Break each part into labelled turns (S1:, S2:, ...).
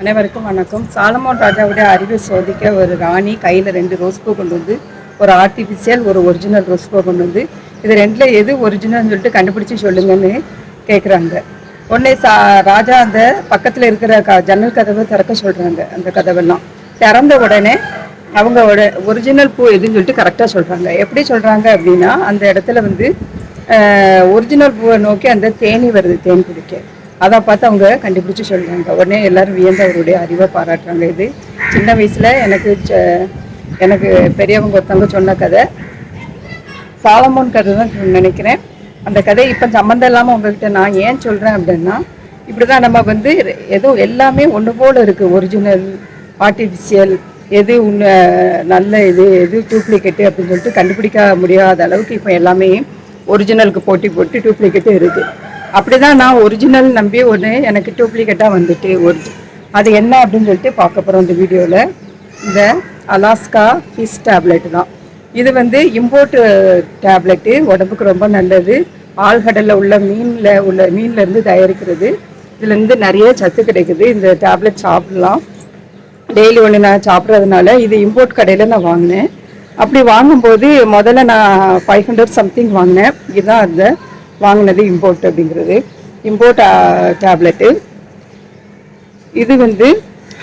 S1: அனைவருக்கும் வணக்கம். சாலமோன் ராஜாவுடைய அறிவை சோதிக்க ஒரு ராணி கையில் ரெண்டு ரோஸ் பூ கொண்டு வந்து ஒரு ஆர்டிஃபிஷியல் ஒரு ஒரிஜினல் ரோஸ் பூ கொண்டு வந்து இது ரெண்டில் எது ஒரிஜினல்னு சொல்லிட்டு கண்டுபிடிச்சி சொல்லுங்கன்னு கேட்குறாங்க உடனே சா ராஜா அந்த பக்கத்தில் இருக்கிற க ஜன்னல் கதவை திறக்க சொல்கிறாங்க அந்த கதவெல்லாம். திறந்த உடனே அவங்களோட ஒரிஜினல் பூ எதுன்னு சொல்லிட்டு கரெக்டாக சொல்கிறாங்க எப்படி சொல்கிறாங்க அப்படின்னா அந்த இடத்துல வந்து ஒரிஜினல் பூவை நோக்கி அந்த தேனி வருது தேன் குடிக்க. அதை பார்த்து அவங்க கண்டுபிடிச்சி சொல்கிறாங்க உடனே எல்லாரும் வியந்து அவருடைய அறிவை பாராட்டுறாங்க. இது சின்ன வயசில் எனக்கு ச- எனக்கு பெரியவங்க ஒருத்தவங்க சொன்ன கதை. சாலமோன் கதை தான் நினைக்கிறேன். அந்த கதை இப்போ சம்மந்தம் இல்லாமல் உங்ககிட்ட நான் ஏன் சொல்கிறேன் அப்படின்னா இப்படி தான் நம்ம வந்து எதுவும் எல்லாமே ஒன்று போல் இருக்குது ஒரிஜினல் ஆர்டிஃபிஷியல் எது உன்ன நல்ல இது எது டூப்ளிகேட்டு அப்படின்னு சொல்லிட்டு கண்டுபிடிக்க முடியாத அளவுக்கு இப்போ எல்லாமே ஒரிஜினலுக்கு போட்டி போட்டு டூப்ளிகேட்டு இருக்குது அப்படிதான் நான் ஒரிஜினல் நம்பி ஒன்று எனக்கு டூப்ளிகேட்டாக வந்துட்டு ஒரு அது என்ன அப்படின்னு சொல்லிட்டு பார்க்க போகிறோம் இந்த வீடியோவில் இந்த அலாஸ்கா ஃபிஷ் டேப்லெட் தான். இது வந்து இம்போர்ட் டேப்லெட்டு உடம்புக்கு ரொம்ப நல்லது. ஆழ்கடலில் உள்ள மீனில் உள்ள மீன்லேருந்து தயாரிக்கிறது. இதுலேருந்து நிறைய சத்து கிடைக்குது. இந்த டேப்லெட் சாப்பிடலாம். டெய்லி ஒன்று நான் சாப்பிட்றதுனால இது இம்போர்ட் கடையில் நான் வாங்கினேன். அப்படி வாங்கும்போது முதல்ல நான் ஃபைவ் ஹண்ட்ரட் சம்திங் வாங்கினேன். இதுதான் அந்த வாங்கினது இம்போர்ட் அப்படிங்கிறது. இம்போர்ட் டேப்லெட்டு இது வந்து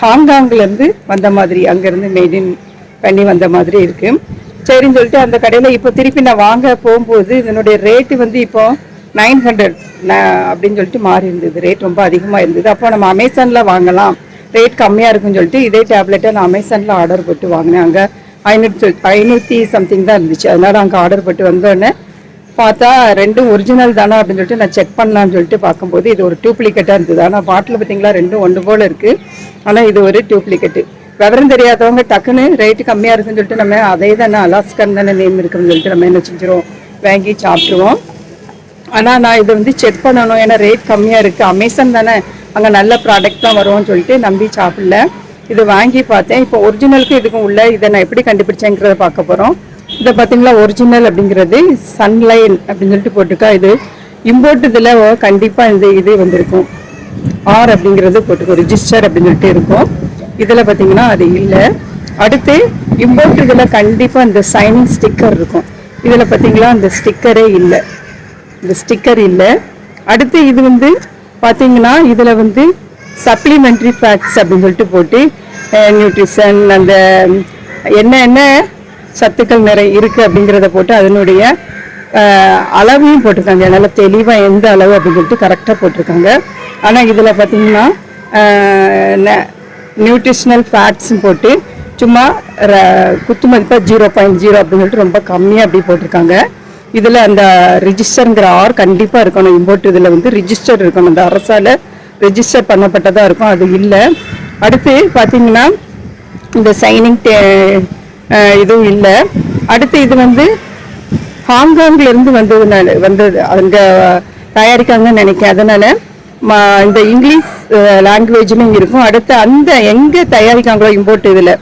S1: ஹாங்காங்லேருந்து வந்த மாதிரி அங்கேருந்து மெயின் பண்ணி வந்த மாதிரி இருக்குது சரின்னு சொல்லிட்டு அந்த கடையில் இப்போ திருப்பி நான் வாங்க போகும்போது இதனுடைய ரேட்டு வந்து இப்போ நைன் ஹண்ட்ரட் அப்படின்னு சொல்லிட்டு மாறி இருந்தது. ரேட் ரொம்ப அதிகமாக இருந்தது. அப்போ நம்ம அமேசானில் வாங்கலாம். ரேட் கம்மியாக இருக்குன்னு சொல்லிட்டு இதே டேப்லெட்டை நான் அமேசானில் ஆர்டர் போட்டு வாங்கினேன். அங்கே ஐநூற்றி ஐநூற்றி சம்திங் தான் இருந்துச்சு. அதனால் அங்கே ஆர்டர் போட்டு வந்தோடனே பார்த்தா ரெண்டும் ஒரிஜினல் தானா அப்படின்னு சொல்லிட்டு நான் செக் பண்ணலாம்னு சொல்லிட்டு பார்க்கும்போது இது ஒரு டூப்ளிகேட்டாக இருந்தது ஆனால் பாட்டில் பார்த்தீங்களா ரெண்டும் ஒன்று போல் இருக்குது ஆனால் இது ஒரு டூப்ளிகேட்டு விவரம் தெரியாதவங்க டக்குன்னு ரேட்டு கம்மியாக இருக்குன்னு சொல்லிட்டு நம்ம அதே தானே அலாஸ்கன் தானே நேம் இருக்குன்னு சொல்லிட்டு நம்ம என்ன செஞ்சிடும் வாங்கி சாப்பிட்ருவோம் ஆனால் நான் இதை வந்து செக் பண்ணணும். ஏன்னா ரேட் கம்மியாக இருக்குது அமேசான் தானே அங்கே நல்ல ப்ராடக்ட் தான் வரும்னு சொல்லிட்டு நம்பி சாப்பிடல. இது வாங்கி பார்த்தேன். இப்போ ஒரிஜினலுக்கு இதுக்கும் உள்ள இதை நான் எப்படி கண்டுபிடிச்சேங்கிறத பார்க்க போகிறோம் இதை பார்த்தீங்களா ஒரிஜினல் அப்படிங்கிறது சன்லைன் அப்படின்னு சொல்லிட்டு போட்டிருக்கா. இது இம்போர்ட் இதில் கண்டிப்பாக இந்த இது வந்திருக்கும். ஆர் அப்படிங்கிறது போட்டுக்கோ ரிஜிஸ்டர் அப்படின்னு சொல்லிட்டு இருக்கும். இதில் பார்த்தீங்கன்னா அது இல்லை. அடுத்து இம்போர்ட் இதில் கண்டிப்பாக இந்த சைனிங் ஸ்டிக்கர் இருக்கும். இதில் பார்த்தீங்களா அந்த ஸ்டிக்கரே இல்லை. இந்த ஸ்டிக்கர் இல்லை. அடுத்து இது வந்து பார்த்தீங்கன்னா இதில் வந்து சப்ளிமெண்ட்ரி ஃபேக்ட்ஸ் அப்படின்னு சொல்லிட்டு போட்டு eh, நியூட்ரிஷன் அந்த என்ன என்ன சத்துக்கள் நிறைய இருக்குது அப்படிங்கிறத போட்டு அதனுடைய அளவையும் போட்டிருக்காங்க. நல்லா தெளிவாக எந்த அளவு அப்படின்னு சொல்லிட்டு கரெக்டாக போட்டிருக்காங்க. ஆனால் இதில் பார்த்திங்கன்னா நியூட்ரிஷ்னல் ஃபேட்ஸும் போட்டு சும்மா ர- குத்து மதிப்பாக ஜீரோ பாயிண்ட் ஜீரோ அப்படின்னு சொல்லிட்டு ரொம்ப கம்மியாக அப்படி போட்டிருக்காங்க. இதில் அந்த ரிஜிஸ்டருங்கிற ஆர் கண்டிப்பாக இருக்கணும். இம்போர்ட் இதில் வந்து ரிஜிஸ்டர் இருக்கணும். அந்த அரசால் ரிஜிஸ்டர் பண்ணப்பட்டதாக இருக்கும். அது இல்லை. அடுத்து பார்த்திங்கன்னா இந்த சைனிங் டே இதுவும் இல்லை. அடுத்து இது வந்து ஹாங்காங்லேருந்து வந்ததுனால வந்தது அங்கே தயாரிக்காங்கன்னு நினைக்கிறேன். அதனால் இந்த இங்கிலீஷ் லாங்குவேஜ்லையும் இருக்கும். அடுத்து அந்த எங்கே தயாரிக்காங்களோ இம்போர்ட் இதில்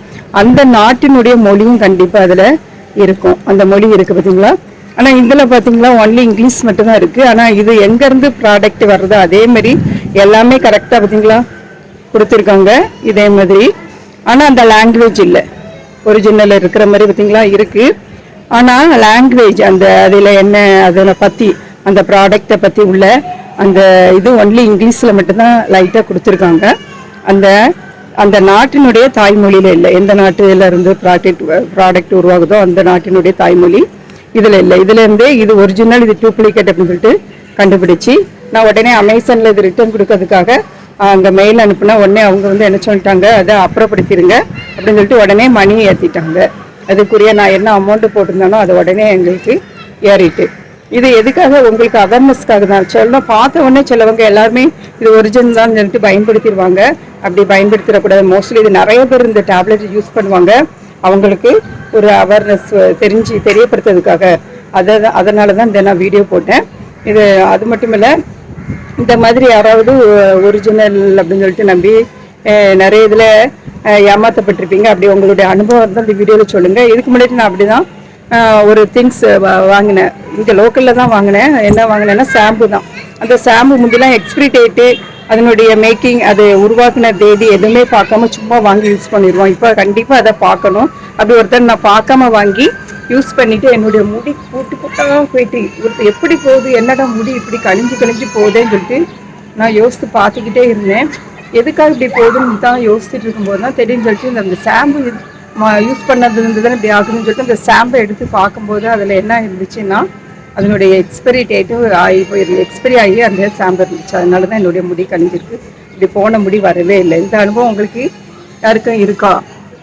S1: அந்த நாட்டினுடைய மொழியும் கண்டிப்பாக அதில் இருக்கும். அந்த மொழி இருக்குது பார்த்தீங்களா ஆனால் இதில் பார்த்தீங்களா ஒன்லி இங்கிலீஷ் மட்டும்தான் இருக்குது ஆனால் இது எங்கேருந்து ப்ராடக்ட் வர்றதோ அதே மாதிரி எல்லாமே கரெக்டாக பார்த்தீங்களா கொடுத்துருக்காங்க. இதே மாதிரி. ஆனால் அந்த லாங்குவேஜ் இல்லை. ஒரிஜினல் இருக்கிற மாதிரி பார்த்தீங்களா? இருக்குது ஆனால் லாங்குவேஜ் அந்த அதில் என்ன அதில் பற்றி அந்த ப்ராடக்டை பற்றி உள்ள அந்த இது ஒன்லி இங்கிலீஷில் மட்டும்தான் லைட்டாக கொடுத்துருக்காங்க. அந்த அந்த நாட்டினுடைய தாய்மொழியில் இல்லை. எந்த நாட்டில இருந்து ப்ராடக்ட் ப்ராடக்ட் உருவாகுதோ அந்த நாட்டினுடைய தாய்மொழி இதில் இல்லை. இதுலேருந்தே இது ஒரிஜினல் இது டூப்ளிகேட் அப்படின்னு சொல்லிட்டு கண்டுபிடிச்சி நான் உடனே அமேசானில் இது ரிட்டர்ன் கொடுக்கறதுக்காக அங்கே மெயில் அனுப்புனா உடனே அவங்க வந்து என்ன சொல்லிட்டாங்க அதை அப்புறப்படுத்திடுங்க அப்படின்னு சொல்லிட்டு உடனே மணி ஏற்றிட்டாங்க அதுக்குரிய நான் என்ன அமௌண்ட்டு போட்டிருந்தானோ அது உடனே எங்களுக்கு ஏறிட்டு. இது எதுக்காக உங்களுக்கு அவேர்னஸ்க்காக தான் சொல்லணும். பார்த்த உடனே சிலவங்க எல்லாருமே இது ஒரிஜினல் தான் சொல்லிட்டு பயன்படுத்திடுவாங்க அப்படி பயன்படுத்திடக்கூடாது. மோஸ்ட்லி இது நிறைய பேர் இந்த டேப்லெட் யூஸ் பண்ணுவாங்க. அவங்களுக்கு ஒரு அவேர்னஸ் தெரிஞ்சு தெரியப்படுத்துறதுக்காக. அதை அதனால தான் இந்த நான் வீடியோ போட்டேன். இது அது மட்டும் இல்லை இந்த மாதிரி யாராவது ஒரிஜினல் அப்படின்னு சொல்லிட்டு நம்பி நிறைய இதில் ஏமாற்றப்பட்டிருப்பீங்க அப்படி உங்களுடைய அனுபவம் தான் இந்த வீடியோவில் சொல்லுங்கள் இதுக்கு முன்னாடி நான் அப்படி தான் ஒரு திங்ஸ் வாங்கினேன். இங்கே லோக்கலில் தான் வாங்கினேன். என்ன வாங்கினேன்னா ஷாம்பு தான். அந்த ஷாம்பு முந்திலாம் எக்ஸ்பிரி டேட்டு அதனுடைய மேக்கிங் அது உருவாக்குன தேதி எதுவுமே பார்க்காம சும்மா வாங்கி யூஸ் பண்ணிடுவோம். இப்போ கண்டிப்பாக அதை பார்க்கணும். அப்படி ஒருத்தர் நான் பார்க்காம வாங்கி யூஸ் பண்ணிட்டு என்னுடைய முடி கூட்டு கூட்டாக போயிட்டு ஒருத்தர் எப்படி போகுது என்னடா முடி இப்படி கழிஞ்சு கழிஞ்சு போகுதேன்னு சொல்லிட்டு நான் யோசித்து பார்த்துக்கிட்டே இருந்தேன். எதுக்காக இப்படி போகுதுன்னு தான் யோசிச்சுட்டு இருக்கும்போது தான் தெரியும் சொல்லிட்டு இந்த- ஷாம்பு யூஸ் பண்ணது இருந்து இப்படி ஆகுதுன்னு சொல்லிட்டு அந்த ஷாம்பை எடுத்து பார்க்கும்போது அதில் என்ன இருந்துச்சுன்னா அதனுடைய எக்ஸ்பைரி டேட்டு ஆகி போயிருந்து எக்ஸ்பைரி ஆகி அந்த சாம்பர் இருந்துச்சு. அதனால தான் என்னுடைய முடி கணிஞ்சிருக்கு இப்படி போன முடி வரவே இல்லை. இந்த அனுபவம் உங்களுக்கு யாருக்கும் இருக்கா?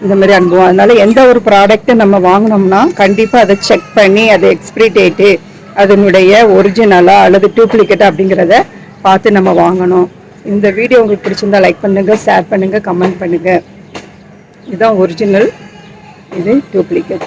S1: இந்த மாதிரி அனுபவம். அதனால எந்த ஒரு ப்ராடக்ட்டும் நம்ம வாங்கினோம்னா கண்டிப்பாக அதை செக் பண்ணி அது எக்ஸ்பிரி டேட்டு அதனுடைய ஒரிஜினலா அல்லது டூப்ளிகேட் அப்படிங்கிறத பார்த்து நம்ம வாங்கணும். இந்த வீடியோ உங்களுக்கு பிடிச்சிருந்தா லைக் பண்ணுங்கள் ஷேர் பண்ணுங்கள் கமெண்ட் பண்ணுங்கள் இதுதான் ஒரிஜினல் இது டூப்ளிகேட்